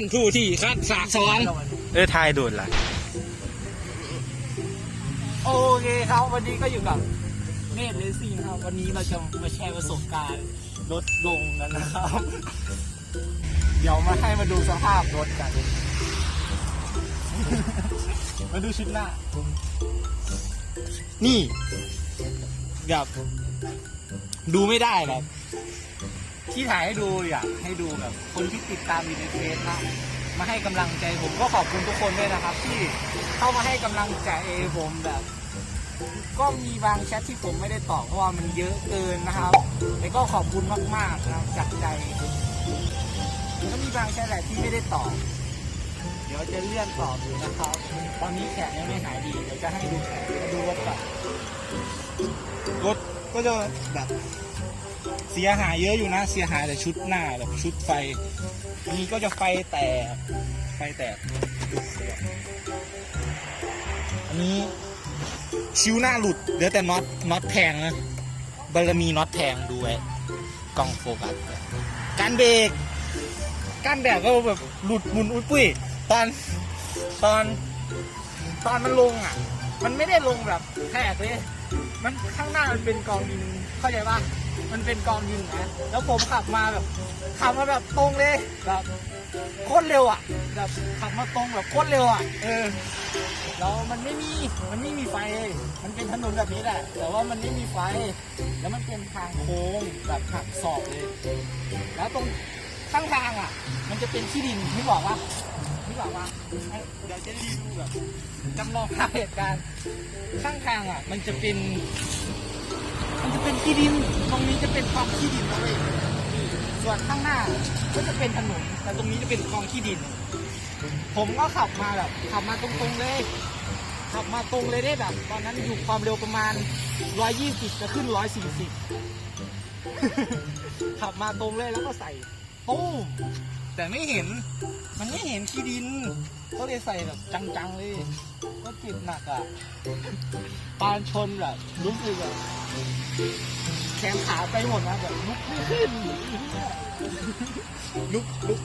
วันทูที่คัดสากสอนเออทายดูดล่ะ โอเคครับวันนี้ก็อยู่กับเนตเลสซิ่งครับ วันนี้เราจะมาแชร์ประสบการณ์รถลงกันนะครับ เดี๋ยวมาให้มาดูสภาพรถกัน มาดูชุดหน้า นี่แบบดูไม่ได้แบบ ที่ถ่ายให้ดูอยากให้ดูแบบคนที่ติดตามอยู่ในเฟซนะมาให้กำลังใจผมก็ขอบคุณทุกคนด้วยนะครับ ที่เข้ามาให้กำลังใจผมแบบ ก็มีบางแชทที่ผมไม่ได้ตอบเพราะว่ามันเยอะเกินนะครับแต่ก็ขอบคุณมากๆนะจากใจก็มีบางแชทแหละที่ไม่ได้ตอบเดี๋ยวจะเลื่อนตอบอยู่นะครับ ตอนนี้แขนยังไม่หายดีเดี๋ยวจะให้ดูแขนดูรถก่อนรถก็จะแบบ เสียหายเยอะอยู่นะ เสียหายแต่ชุดหน้าแบบชุดไฟอันนี้ก็จะไฟแตก ไฟแตก อันนี้ชิวหน้าหลุดเหลือแต่น็อตน็อตแทงนะบารมีน็อตแทงดูไว้กล้องโฟกัสการเบรกการแบกก็แบบหลุดหมุนอุ้ยปุ้ยตอนตอนตอนมันลงอะ มันไม่ได้ลงแบบแทกเลย มันข้างหน้ามันเป็นกองดินเข้าใจป่ะ มันเป็นกองดินนะ แล้วผมขับมาแบบขับมาแบบตรงเลยแบบโคตรเร็วอะ แบบขับมาตรงแบบโคตรเร็วอะ เออ แล้วมันไม่มี มันไม่มีไฟ มันเป็นถนนแบบนี้แหละ แต่ว่ามันไม่มีไฟ แล้วมันเป็นทางโค้งแบบหักศอกเลย แล้วตรงข้างทางอะ มันจะเป็นที่ดินที่บอกว่าที่บอกว่าเดี๋ยวจะรีวิวแบบจำลองภาพเหตุการณ์ข้างทางอะ มันจะเป็น มันจะเป็นที่ดิน ตรงนี้จะเป็นกองที่ดินเลยส่วนข้างหน้าก็จะเป็นถนน แต่ตรงนี้จะเป็นกองที่ดิน ผมก็ขับมาแบบขับมาตรงๆเลย ขับมาตรงเลยได้แบบ ตอนนั้นอยู่ความเร็วประมาณ 120 จะขึ้น 140 ขับมาตรงเลยแล้วก็ใส่ตุ้มแต่ไม่เห็น มันไม่เห็นที่ดิน ก็เลยใส่แบบจังๆเลย ก็เจ็บหนักอะปานชนแบบรู้สึกแบบ แขนขาไปหมดนะแบบลุกไม่ขึ้นลุกลุก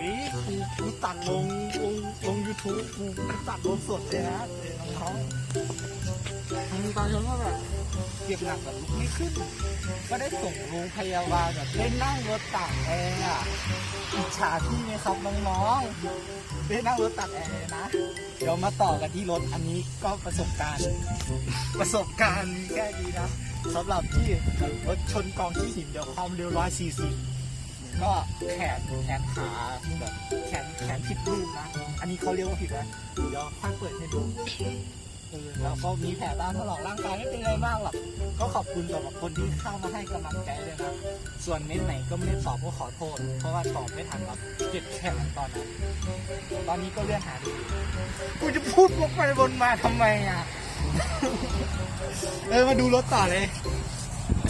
นี่กูกูตัดลงลงลงยูทูบกูกูตัดลงสดเลยนะเดี๋ยวน้องๆทางตอนฉันก็แบบเจ็บหนักแบบลุกไม่ขึ้น ก็ได้ส่งโรงพยาบาลแบบได้นั่งรถตากแอร์อะอิจฉาพี่ไหมครับน้องๆได้นั่งรถตากแอร์นะ เดี๋ยวมาต่อกันที่รถอันนี้ก็ประสบการณ์ ประสบการณ์มีแค่นี้นะสำหรับที่รถชนกองที่หินเดี๋ยวความเร็วร้อยสี่สิบ ก็แขนแขนขาแบบแขนแขนผิดรูปนะ อันนี้เขาเรียกว่าผิดนะเดี๋ยวค่อยเปิดให้ดูเออแล้วก็มีแผลบ้างถลอกร่างกายไม่เป็นไรมากหรอกก็ขอบคุณสำหรับคนที่เข้ามาให้กำลังใจเลยนะส่วนเม้นไหนก็ไม่ได้ตอบก็ขอโทษ เพราะว่าตอบไม่ทันครับเจ็บแขนตอนนั้นตอนนี้ก็เลื่อนหาดูกูจะพูดวกไปวนมาทำไมอะ เออมาดูรถต่อเลย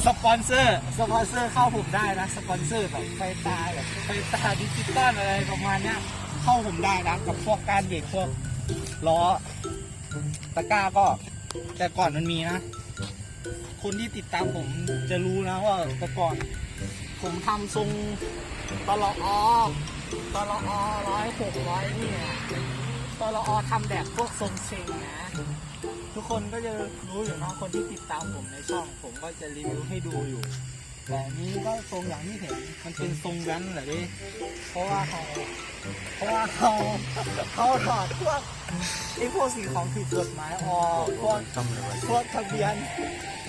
สปอนเซอร์ สปอนเซอร์เข้าผมได้นะ สปอนเซอร์แบบไฟตาแบบไฟตาดิจิตอลอะไรประมาณเนี้ยเข้าผมได้นะกับพวกการเบรกพวกล้อตะกร้าก็ แต่ก่อนมันมีนะ คนที่ติดตามผมจะรู้นะว่าแต่ก่อน ผมทำทรงตลออตลออร้อยหกร้อยนี่ยตลอทำแบบพวกทรงเชงนะ ทุกคนก็จะรู้อยู่เนาะคนที่ติดตามผมในช่อง ผมก็จะรีวิวให้ดูอยู่ แต่อันนี้ก็ทรงอย่างที่เห็นมันเป็นทรงแว้นเหรอดิเพราะว่าเขาเพราะว่าเขาเขาถอดพวกไอ้พวกสิ่งของผิดกฎหมายออกพวกพวกทะเบียน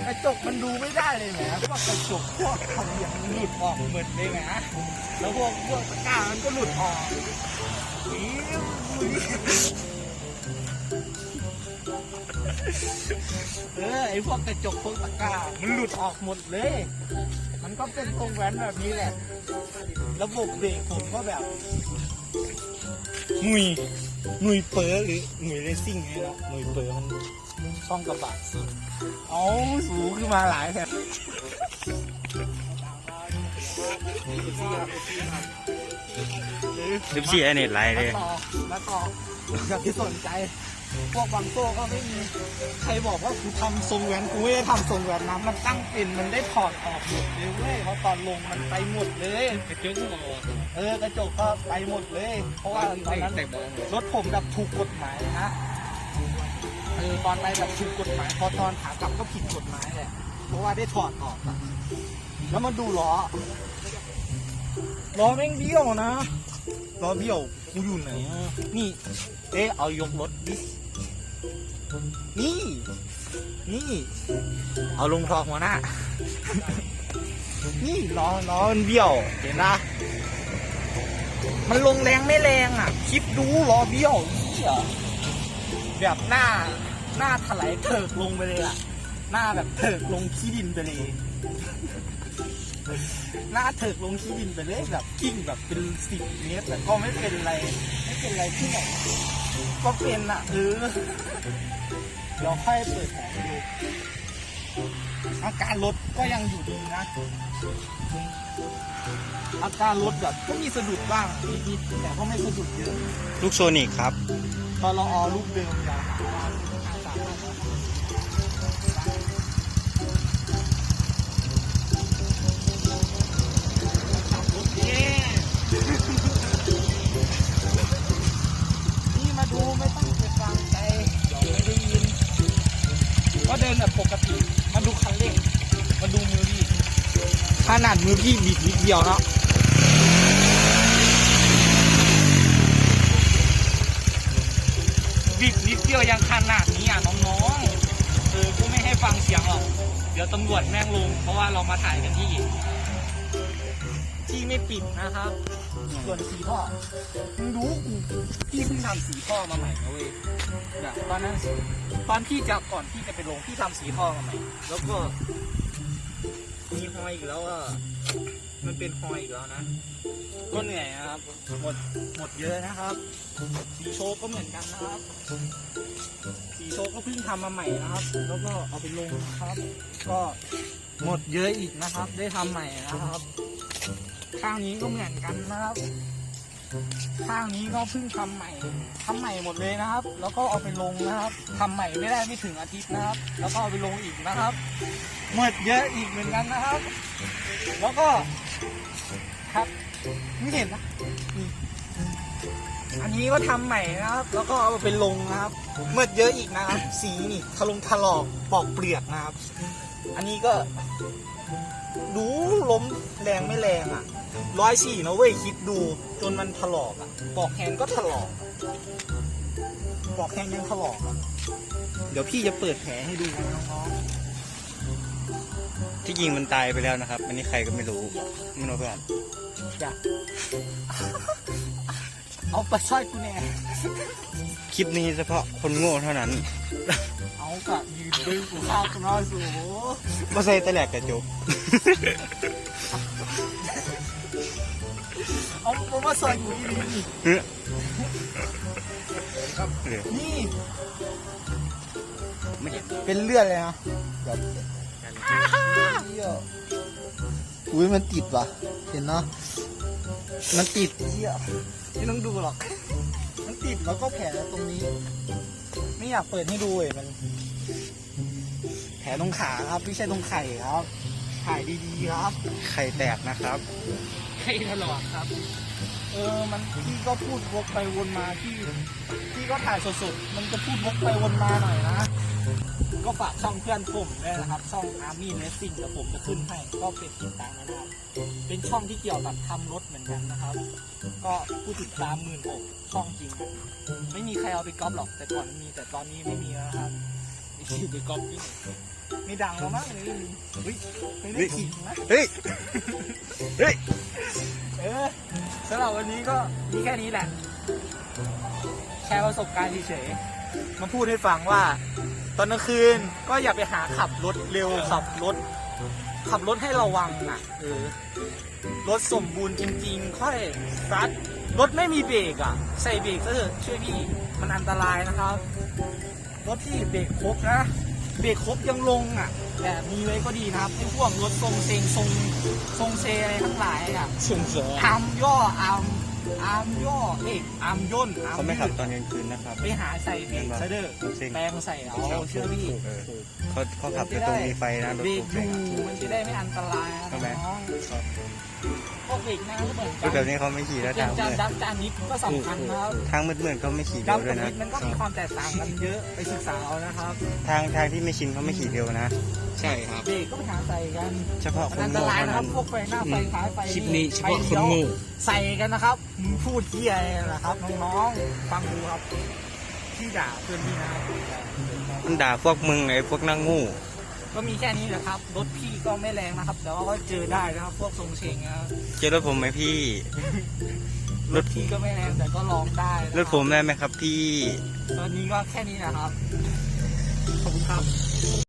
กระจกมันดูไม่ได้เลยแหมพวกกระจกพวกทะเบียนหลุดออกหมดเลยแหมแล้วพวกพวกตะกร้ามันก็หลุดออกอิอิ เออไอพวกกระจกพวกตะกร้ามันหลุดออกหมดเลย มันก็เป็นทรงแว้นแบบนี้แหละ ระบบเบรกผมก็แบบหนุยหนุยเปอร์หรือหนุยเรซซิ่งไงเนาะหนุยเปอร์มันช่องกระบะซิ่งเอาสูงขึ้นมาหลายแถบสิบสี่ไอเน็ตไลน์มาเลยต่อมาต่อกับที่สนใจ พวกบางโซ่ก็ไม่มีใครบอกว่ากูทำทรงแหวนกูไม่ได้ทำทรงแหวนนะมันตั้งเป็นมันได้ถอดออกหมดเลยเว้ยเพราะตอนลงมันไปหมดเลยกระจกก็ออกเออกระจกก็ไปหมดเลย เพราะว่าตอนนั้นแต่บอกเลยรถผมแบบถูกกฎหมายนะเออตอนไปแบบถูกกฎหมาย พอตอนขากลับก็ผิดกฎหมายแหละเพราะว่าได้ถอดออกอะแล้วมาดูล้อล้อแม่งเบี้ยวนะล้อเบี้ยวกูอยู่ไหนอะนี่เอ๊ะเอายกรถดิ นี่ นี่ เอาลงทองหัวหน้า นี่ล้อล้อมันเบี้ยว เห็นนะมันลงแรงไม่แรงอะคิดดูล้อเบี้ยวเหี้ยแบบหน้า หน้าถลายเถิกลงไปเลยอะ หน้าแบบเถิกลงขี้ดินไปเลย หน้าเถิกลงขี้ดินไปเลยแบบกิ้งแบบเป็นสิบเมตรแต่ก็ไม่เป็นไร ไม่เป็นไรที่ไหน ก็เป็นอะเออเดี๋ยวค่อยเปิดแผลให้ดูอาการรถก็ยังอยู่ดีนะ อาการรถแบบก็มีสะดุดบ้างนิดๆแต่ก็ไม่สะดุดเยอะ ลูกโซนิกครับ ตอนเราออลูกเดิมยาว นาดมือพี่บิดนิดเดียวเนาะบิดนิดเดียวยังขนาดนี้อะน้องๆเออกูไม่ให้ฟังเสียงหรอก เดี๋ยวตำรวจแม่งลง เพราะว่าเรามาถ่ายกันที่ ที่ไม่ปิดนะครับ ส่วนสีท่อมึงดูกูพี่เพิ่งทำสีท่อมาใหม่นะเว้ยแบบตอนนั้นตอนพี่จะก่อนพี่จะไปลงพี่ทำสีท่อมาใหม่ แล้วก็ มีหอยอีกแล้วอะ มันเป็นหอยอีกแล้วนะ ก็เหนื่อยนะครับ หมด หมดเยอะนะครับ สีโชกก็เหมือนกันนะครับ สีโชกก็เพิ่งทำมาใหม่นะครับ แล้วก็เอาไปลงนะครับ ก็หมดเยอะอีกนะครับ ได้ทำใหม่นะครับ ข้างนี้ก็เหมือนกันนะครับ ข้างนี้ก็เพิ่งทำใหม่ทำใหม่หมดเลยนะครับ แล้วก็เอาไปลงนะครับทำใหม่ไม่ได้ไม่ถึงอาทิตย์นะครับ แล้วก็เอาไปลงอีกนะครับหมดเยอะอีกเหมือนกันนะครับ แล้วก็ครับไม่เห็นนะอันนี้ก็ทำใหม่นะครับ แล้วก็เอาไปลงนะครับเมื่อเยอะอีกนะครับ สีนี่ทะลงถลอกปอกเปลือกนะครับ อันนี้ก็ ดูล้มแรงไม่แรงอะ ร้อยสี่นะเว้ยคิดดูจนมันถลอกอะปอกแฮนด์ก็ถลอกปอกแฮนด์ยังถลอกอะเดี๋ยวพี่จะเปิดแผลให้ดูนะน้องที่ยิงมันตายไปแล้วนะครับอันนี้ใครก็ไม่รู้ไม่รู้เพื่อนๆอย่าเอาไปช่อยกูแน่คลิปนี้เฉพาะคนโง่เท่านั้นเอากะยืนดึงกูข้าวกันน้อยสูมาใส่ตะแหลกกระจก เอาเอามาใส่กูดีหลือนี่ไม่เห็นเป็นเลือดเลยนะแบบเหี้ยอุ้ยมันติดว่ะ เห็นเนาะมันติดเหี้ยไม่ต้องดูหรอก มันติดแล้วก็แผลตรงนี้ ไม่อยากเปิดให้ดูเลยมัน แผลตรงขาครับไม่ใช่ตรงไข่ครับถ่ายดีๆครับ ไข่แตกนะครับ ไข่ถลอกครับ ออมันพี่ก็พูดวกไปวนมาพี่พี่ก็ถ่ายสดๆมันจะพูดวกไปวนมาหน่อยนะ ก็ฝากช่องเพื่อนผมด้วยนะครับ ช่องอาร์มี่เลสซิ่งแล้วผมจะขึ้นให้ก็เป็นติดตามนะครับเป็นช่องที่เกี่ยวกับทำรถเหมือนกันนะครับ ก็ผู้ติดตามหมื่นหกช่องจริง ไม่มีใครเอาไปก๊อปหรอกแต่ก่อนมีแต่ตอนนี้ไม่มีแล้วนะครับไม่ใช่ไปก๊อปที่ไหนไม่ดังแล้วมั้งเลยเฮ้ยไม่ได้ขิงนะเฮ้ยเฮ้ยเออ สำหรับวันนี้ก็มีแค่นี้แหละ แชร์ประสบการณ์เฉยๆมาพูดให้ฟังว่า ตอนกลางคืนก็อย่าไปหาขับรถเร็วขับรถ ขับรถให้ระวังอะเออรถสมบูรณ์จริง ๆ ค่อยซัดรถไม่มีเบรกอะ ใส่เบรกก็เถอะช่วยพี่ มันอันตรายนะครับ รถที่เบรกครบนะ เบรกครบยังลงอะแต่มีไว้ก็ดีนะครับไอ้พวกรถทรงเซงทรงทรงเซอะไรทั้งหลายอะส่งเสริมอามย่ออามอาร์มย่อเอกอาร์มย่นอาร์มเขาไม่ขับยืดตอนกลางคืนนะครับ ไปหาใส่เบรกซะเด้อจริง แปลงใส่เอาเชื่อพี่เออเขาเขาขับแต่ตรงมีไฟนะรถเบรถูกกอเลยยู่นะมันจะได้ไม่อันตรายนะทำไมน้อง พวกเบรกหน้าก็เหมือนคือกัแบบนี้เขาไม่ขี่แล้วจาทานงจานมืดดับจานนิดก็สำคัญนะครับทางมืดๆเขาไม่ขี่เร็ดัวบด้วกับยนะนิดมันก็มีความแตกต่างกันเยอะไปศึกษาเอานะครับทางทางที่ไม่ชินเขาไม่ขี่เร็วนะ ใช่ครับเบรกก็ไปหาใส่กันเฉพาะคมันนอันตโง่รายเท่านะครันั้บน พวกไฟหน้าไฟท้ายไฟคลิปนี้เฉพาะไฟคนลี้ยวโง่ ใส่กันนะครับมึงพูดที่อะไรนะครับน้องๆฟังดูครับที่ด่าเพื่อนพี่นะครับ มันด่าพวกมึงไอ้พวกนั่งงู ก็มีแค่นี้แหละครับ รถพี่ก็ไม่แรงนะครับ แต่ว่าก็เจอได้นะครับ พวกทรงเชงนะครับเจอรถผมไหมพี่ รถพี่ก็ไม่แรงแต่ก็ลองได้นะคบรถผมได้ไหมครับพี่ ตอนนี้ก็แค่นี้นะครับ ขอบคุณครับ